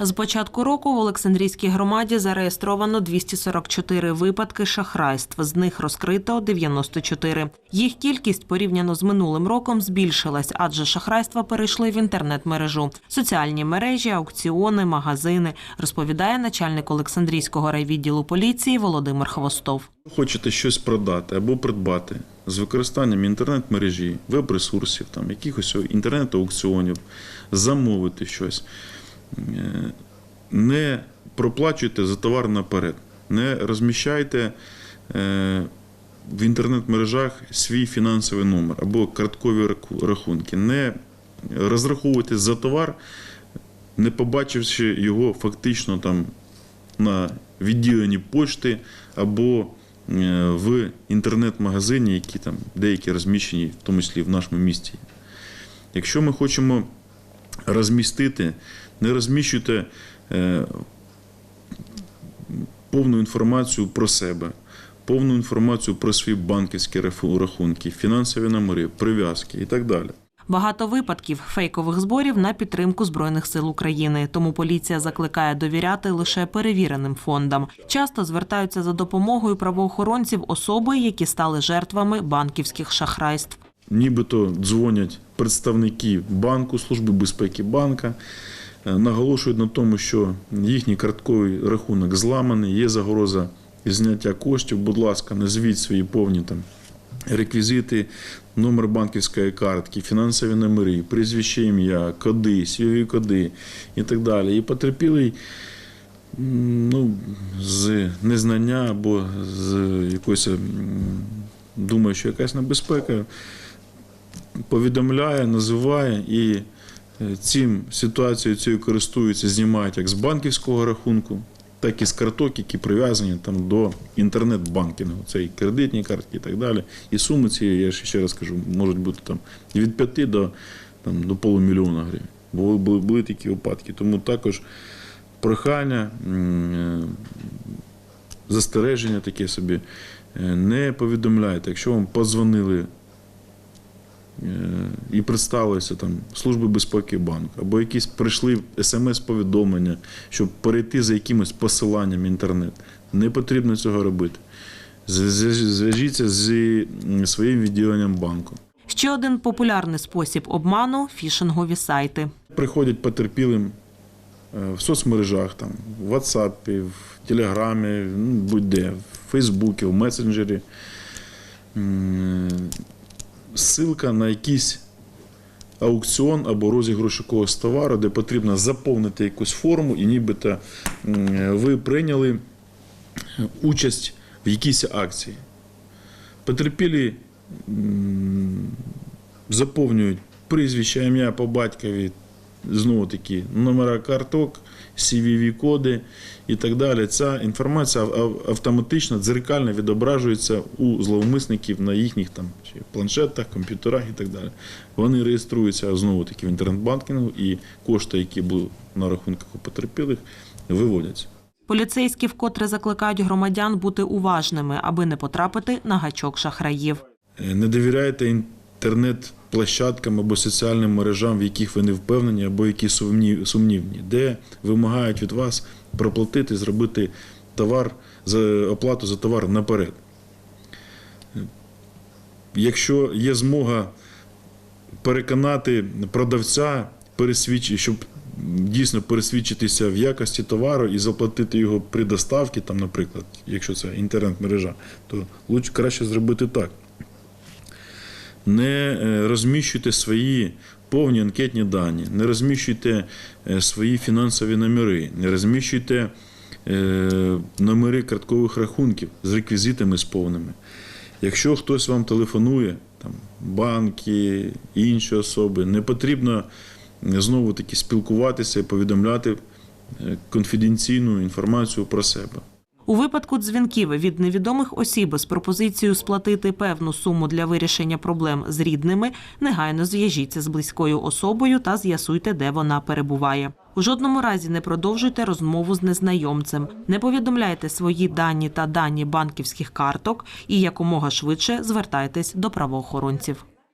З початку року в Олександрійській громаді зареєстровано 244 випадки шахрайств. З них розкрито 94. Їх кількість порівняно з минулим роком збільшилась, адже шахрайства перейшли в інтернет-мережу, соціальні мережі, аукціони, магазини, розповідає начальник Олександрійського райвідділу поліції Володимир Хвостов. Хочете щось продати або придбати з використанням інтернет-мережі, веб-ресурсів, там, якихось інтернет-аукціонів, замовити щось. Е, Не проплачуйте за товар наперед, не розміщайте е, в інтернет-мережах свій фінансовий номер або карткові рахунки. Не розраховуйте за товар, не побачивши його фактично там на відділенні пошти або е, в інтернет-магазині, які там деякі розміщені, в тому числі в нашому місті. Якщо ми хочемо розмістити, не розміщуйте е, повну інформацію про себе, повну інформацію про свої банківські рахунки, фінансові номери, прив'язки і так далі. Багато випадків фейкових зборів на підтримку збройних сил України. Тому поліція закликає довіряти лише перевіреним фондам. Часто звертаються за допомогою правоохоронців особи, які стали жертвами банківських шахрайств. Нібито дзвонять представники банку, Служби безпеки банка, е, наголошують на тому, що їхній картковий рахунок зламаний, є загроза зняття коштів. Будь ласка, назвіть свої повні там реквізити, номер банківської картки, фінансові номери, прізвище ім'я, коди, свої коди і так далі. І потерпілий ну, з незнання або з якоїсь м, думає, що якась небезпека, повідомляє, називає і е, цим ситуацією цією користуються, знімають як з банківського рахунку, так і з карток, які прив'язані там до інтернет-банкінгу. Це і кредитні картки і так далі. І суми ці, я ще раз кажу, можуть бути там від 5 до, там, до полумільйона гривень. Були, були, були такі випадки. Тому також прохання, е, застереження таке собі. Е, Не повідомляйте, якщо вам подзвонили е, і представилися там Служби безпеки банку, або якісь прийшли смс-повідомлення, щоб перейти за якимось посиланням в інтернет. Не потрібно цього робити. Зв'яжіться з м, своїм відділенням банку. Ще один популярний спосіб обману фішингові сайти. Приходять потерпілим е, в соцмережах, там, в WhatsApp, в Телеграмі, ну, будь-де, в Фейсбуці, в месенджері. Ссылка на якийсь аукціон або розіграш якогось товару, де потрібно заповнити якусь форму, і нібито ви прийняли участь в якійсь акції. Потерпілі заповнюють прізвище, ім'я по батькові, знову таки номера карток, CVV-коди і так далі. Ця інформація автоматично дзеркально відображується у зловмисників на їхніх там чи планшетах, комп'ютерах і так далі. Вони реєструються знову таки в інтернет-банкінгу і кошти, які були на рахунках у потерпілих, виводяться. Поліцейські вкотре закликають громадян бути уважними, аби не потрапити на гачок шахраїв. Е, Не довіряйте інтернет-площадкам або соціальним мережам, в яких ви не впевнені, або які сумнівні, де вимагають від вас проплатити, зробити товар за оплату за товар наперед. Якщо є змога переконати продавця, щоб дійсно пересвідчитися в якості товару і заплатити його при доставці, наприклад, якщо це інтернет-мережа, то краще зробити так. Не е, розміщуйте свої повні анкетні дані, не розміщуйте е, свої фінансові номери, не розміщуйте е, номери карткових рахунків з реквізитами з повними. Якщо хтось вам телефонує, там, банки, інші особи, не потрібно знову таки спілкуватися і повідомляти конфіденційну інформацію про себе. У випадку дзвінків від невідомих осіб з пропозицією сплатити певну суму для вирішення проблем з рідними, негайно зв'яжіться з близькою особою та з'ясуйте, де вона перебуває. У жодному разі не продовжуйте розмову з незнайомцем, не повідомляйте свої дані та дані банківських карток і якомога швидше звертайтесь до правоохоронців.